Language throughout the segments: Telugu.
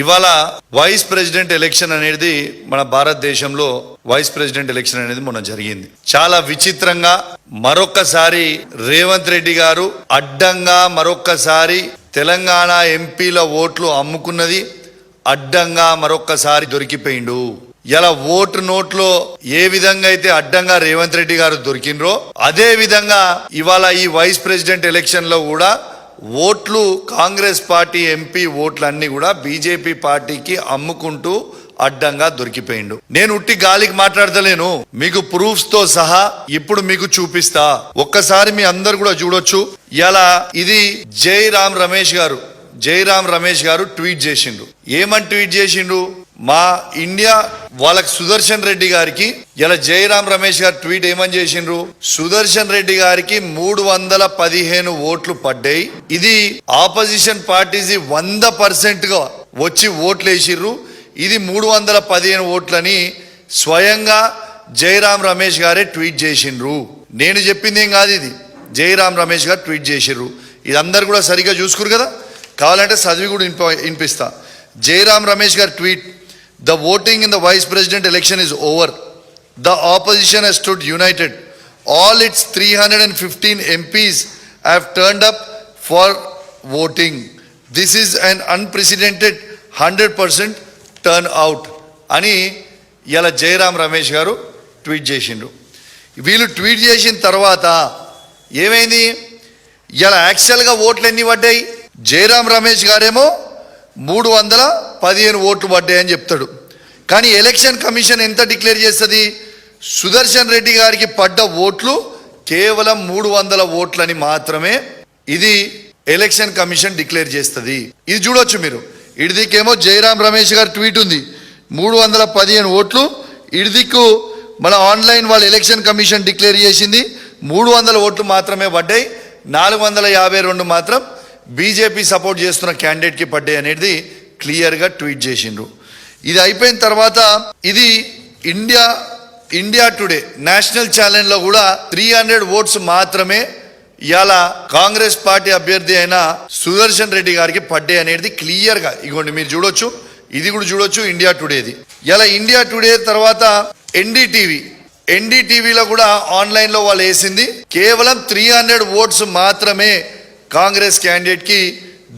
ఇవాళ వైస్ ప్రెసిడెంట్ ఎలక్షన్ అనేది మన భారతదేశంలో వైస్ ప్రెసిడెంట్ ఎలక్షన్ అనేది మొన్న జరిగింది. చాలా విచిత్రంగా మరొక్కసారి రేవంత్ రెడ్డి గారు అడ్డంగా మరొక్కసారి తెలంగాణ ఎంపీల ఓట్లు అమ్ముకున్నది అడ్డంగా మరొక్కసారి దొరికిపోయిండు. ఇలా ఓటు నోట్లో ఏ విధంగా అయితే అడ్డంగా రేవంత్ రెడ్డి గారు దొరికినరో అదే విధంగా ఇవాళ ఈ వైస్ ప్రెసిడెంట్ ఎలక్షన్లో కూడా ఓట్లు కాంగ్రెస్ పార్టీ ఎంపీ ఓట్లన్నీ కూడా బీజేపీ పార్టీకి అమ్ముకుంటూ అడ్డంగా దొరికిపోయిండు. నేను ఉట్టి గాలికి మాట్లాడతలేను. మీకు ప్రూఫ్స్తో సహా ఇప్పుడు మీకు చూపిస్తా. ఒక్కసారి మీ అందరు కూడా చూడొచ్చు. ఇలా ఇది జై రామ్ రమేష్ గారు. జైరామ్ రమేష్ గారు ట్వీట్ చేసిండు. ఏమని ట్వీట్ చేసిండు? మా ఇండియా వాళ్ళకి సుదర్శన్ రెడ్డి గారికి ఇలా జయరాం రమేష్ గారు ట్వీట్ ఏమని చేసిండ్రు? సుదర్శన్ రెడ్డి గారికి మూడు వందల పదిహేను ఓట్లు పడ్డాయి. ఇది ఆపోజిషన్ పార్టీస్ వంద పర్సెంట్గా వచ్చి ఓట్లు వేసిర్రు ఇది మూడు వందల పదిహేను ఓట్లని స్వయంగా జయరాం రమేష్ గారే ట్వీట్ చేసిండ్రు. నేను చెప్పింది ఏం కాదు ఇది. జయరాం రమేష్ గారు ట్వీట్ చేసిర్రు ఇది అందరు కూడా సరిగా చూసుకురు కదా? కావాలంటే చదివి కూడా వినిప వినిపిస్తా. జయరాం రమేష్ గారు tweet the voting in the vice president election is over the opposition has stood united all its three hundred and fifteen MPs have turned up for voting this is an unprecedented hundred percent turnout అని ఇలా జయరాం రమేష్ గారు ట్వీట్ చేసిండ్రు వీళ్ళు ట్వీట్ చేసిన తర్వాత ఏమైంది ఇలా యాక్చువల్గా ఓట్లు ఎన్ని పడ్డాయి జయరాం రమేష్ గారేమో మూడు వందల పదిహేను ఓట్లు పడ్డాయని చెప్తాడు. కానీ ఎలక్షన్ కమిషన్ ఎంత డిక్లేర్ చేస్తుంది? సుదర్శన్ రెడ్డి గారికి పడ్డ ఓట్లు కేవలం మూడు వందల ఓట్లని మాత్రమే ఇది ఎలక్షన్ కమిషన్ డిక్లేర్ చేస్తుంది. ఇది చూడొచ్చు మీరు. ఇడిదికేమో జయరాం రమేష్ గారు ట్వీట్ ఉంది. మూడు వందల పదిహేను ఓట్లు ఇడిదిక్కు మన ఆన్లైన్ వాళ్ళ ఎలక్షన్ కమిషన్ డిక్లేర్ చేసింది. మూడు వందల ఓట్లు మాత్రమే పడ్డాయి. నాలుగు వందల యాభై రెండు మాత్రం బీజేపీ సపోర్ట్ చేస్తున్న క్యాండిడేట్కి పడ్డాయి అనేది క్లియర్గా ట్వీట్ చేసిండ్రు. ఇది అయిపోయిన తర్వాత ఇది ఇండియా ఇండియా టుడే నేషనల్ ఛాలెంజ్లో కూడా త్రీ హండ్రెడ్ ఓట్స్ మాత్రమే ఇవాళ కాంగ్రెస్ పార్టీ అభ్యర్థి అయిన సుదర్శన్ రెడ్డి గారికి పడ్డే అనేది క్లియర్గా. ఇగోండి మీరు చూడొచ్చు. ఇది కూడా చూడొచ్చు ఇండియా టుడేది. ఇలా ఇండియా టుడే తర్వాత ఎన్డీటీవీ ఎన్డీటీవీలో కూడా ఆన్లైన్లో వాళ్ళు వేసింది కేవలం త్రీ హండ్రెడ్ ఓట్స్ మాత్రమే కాంగ్రెస్ క్యాండిడేట్కి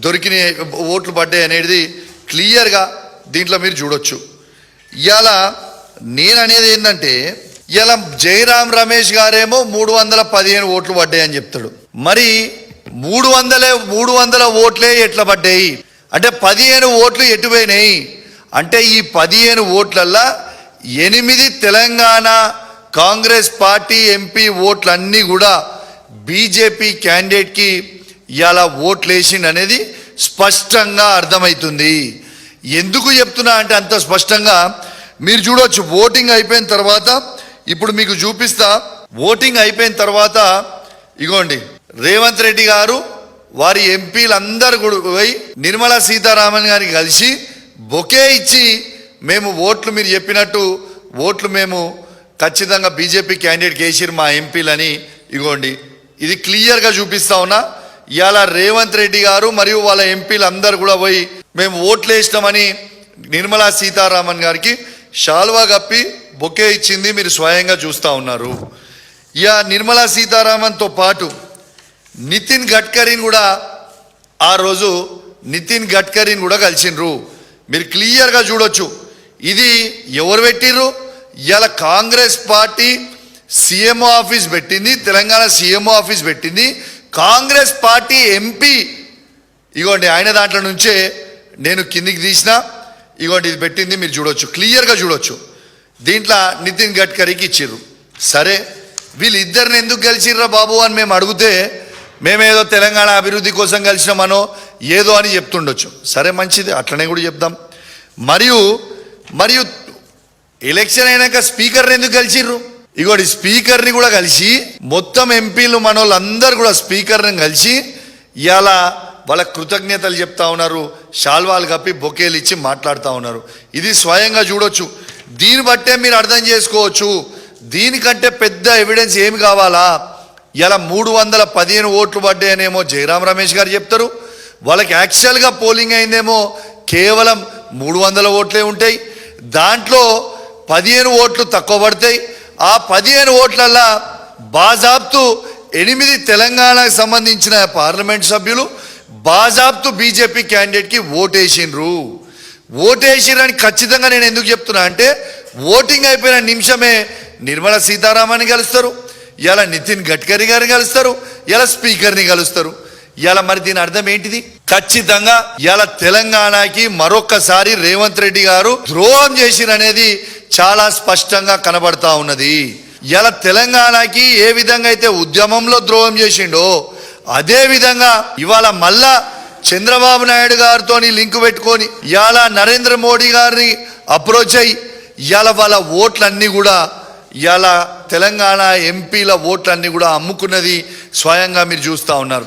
దొరికిన ఓట్లు పడ్డాయి అనేది క్లియర్గా దీంట్లో మీరు చూడొచ్చు. ఇవాళ నేను అనేది ఏంటంటే ఇలా జయరాం రమేష్ గారేమో మూడు వందల పదిహేను ఓట్లు పడ్డాయని చెప్తాడు. మరి మూడు వందలే మూడు వందల ఓట్లే ఎట్లా పడ్డాయి? అంటే పదిహేను ఓట్లు ఎటుపోయినాయి అంటే ఈ పదిహేను ఓట్లల్లా ఎనిమిది తెలంగాణ కాంగ్రెస్ పార్టీ ఎంపీ ఓట్లన్నీ కూడా బీజేపీ క్యాండిడేట్కి ఇవాళ ఓట్లు వేసిండు అనేది స్పష్టంగా అర్థమవుతుంది ఎందుకు చెప్తున్నా అంటే అంత స్పష్టంగా మీరు చూడవచ్చు ఓటింగ్ అయిపోయిన తర్వాత ఇప్పుడు మీకు చూపిస్తా ఓటింగ్ అయిపోయిన తర్వాత ఇగోండి రేవంత్ రెడ్డి గారు వారి ఎంపీలందరూ కూడా పోయి నిర్మలా సీతారామన్ గారికి కలిసి బొకే ఇచ్చి మేము ఓట్లు మీరు చెప్పినట్టు ఓట్లు మేము ఖచ్చితంగా బీజేపీ క్యాండిడేట్ కేసీర్ మా ఎంపీలని ఇగోండి ఇది క్లియర్గా చూపిస్తా ఉన్నా. ఇవాళ రేవంత్ రెడ్డి గారు మరియు వాళ్ళ ఎంపీలు అందరు కూడా పోయి మేము ఓట్లు వేసినామని నిర్మలా సీతారామన్ గారికి షాల్వా కప్పి బొకే ఇచ్చింది మీరు స్వయంగా చూస్తూ ఉన్నారు. ఇక నిర్మలా సీతారామన్తో పాటు నితిన్ గడ్కరీని కూడా ఆ రోజు నితిన్ గడ్కరీని కూడా కలిసిండ్రు. మీరు క్లియర్గా చూడొచ్చు. ఇది ఎవరు పెట్టిర్రు? ఇలా కాంగ్రెస్ పార్టీ సీఎంఓ ఆఫీస్ పెట్టింది తెలంగాణ సీఎంఓ ఆఫీస్ పెట్టింది కాంగ్రెస్ పార్టీ ఎంపీ. ఇగోండి ఆయన దాంట్లో నుంచే నేను కిందికి తీసిన. ఇగోండి ఇది పెట్టింది మీరు చూడొచ్చు. క్లియర్గా చూడొచ్చు. దీంట్లో నితిన్ గడ్కరీకి ఇచ్చిర్రు. సరే వీళ్ళిద్దరిని ఎందుకు గెలిచిర్రా బాబు అని మేము అడిగితే మేమేదో తెలంగాణ అభివృద్ధి కోసం కలిసినామనో ఏదో అని చెప్తుండొచ్చు. సరే మంచిది. అట్లనే కూడా చెప్దాం. మరియు మరియు ఎలక్షన్ అయినాక స్పీకర్ని ఎందుకు కలిసిర్రు? ఇగోడి స్పీకర్ని కూడా కలిసి మొత్తం ఎంపీలు మన వాళ్ళందరూ కూడా స్పీకర్ని కలిసి ఇవాళ వాళ్ళ కృతజ్ఞతలు చెప్తా ఉన్నారు షాల్వాలు కప్పి బొకేలు ఇచ్చి మాట్లాడుతూ ఉన్నారు. ఇది స్వయంగా చూడొచ్చు. దీన్ని బట్టే మీరు అర్థం చేసుకోవచ్చు. దీనికంటే పెద్ద ఎవిడెన్స్ ఏమి కావాలా? ఇలా మూడు వందల పదిహేను ఓట్లు పడ్డాయనేమో జయరాం రమేష్ గారు చెప్తారు. వాళ్ళకి యాక్చువల్గా పోలింగ్ అయిందేమో కేవలం మూడు వందల ఓట్లే ఉంటాయి. దాంట్లో పదిహేను ఓట్లు తక్కువ పడతాయి. ఆ పదిహేను ఓట్లల్లా బాజాబ్తు ఎనిమిది తెలంగాణకు సంబంధించిన పార్లమెంట్ సభ్యులు బాజాబ్తు బీజేపీ క్యాండిడేట్కి ఓటేసిండ్రు. ఓటేసిరని ఖచ్చితంగా నేను ఎందుకు చెప్తున్నా అంటే ఓటింగ్ అయిపోయిన నిమిషమే నిర్మలా సీతారామన్ కలుస్తారు ఇలా నితిన్ గడ్కరీ గారిని కలుస్తారు ఇలా స్పీకర్ని కలుస్తారు. ఇలా మరి దీని అర్థం ఏంటిది? ఖచ్చితంగా ఇలా తెలంగాణకి మరొక్కసారి రేవంత్ రెడ్డి గారు ద్రోహం చేసిరనేది చాలా స్పష్టంగా కనబడతా ఉన్నది. ఇలా తెలంగాణకి ఏ విధంగా అయితే ఉద్యమంలో ద్రోహం చేసిండో అదే విధంగా ఇవాళ మళ్ళా చంద్రబాబు నాయుడు గారితో లింక్ పెట్టుకొని ఇవాళ నరేంద్ర మోడీ గారిని అప్రోచ్ అయ్యి ఇవాళ వాళ్ళ ఓట్లన్నీ కూడా ఇవాళ తెలంగాణ ఎంపీల ఓట్లన్నీ కూడా అమ్ముకున్నది స్వయంగా మీరు చూస్తూ ఉన్నారు.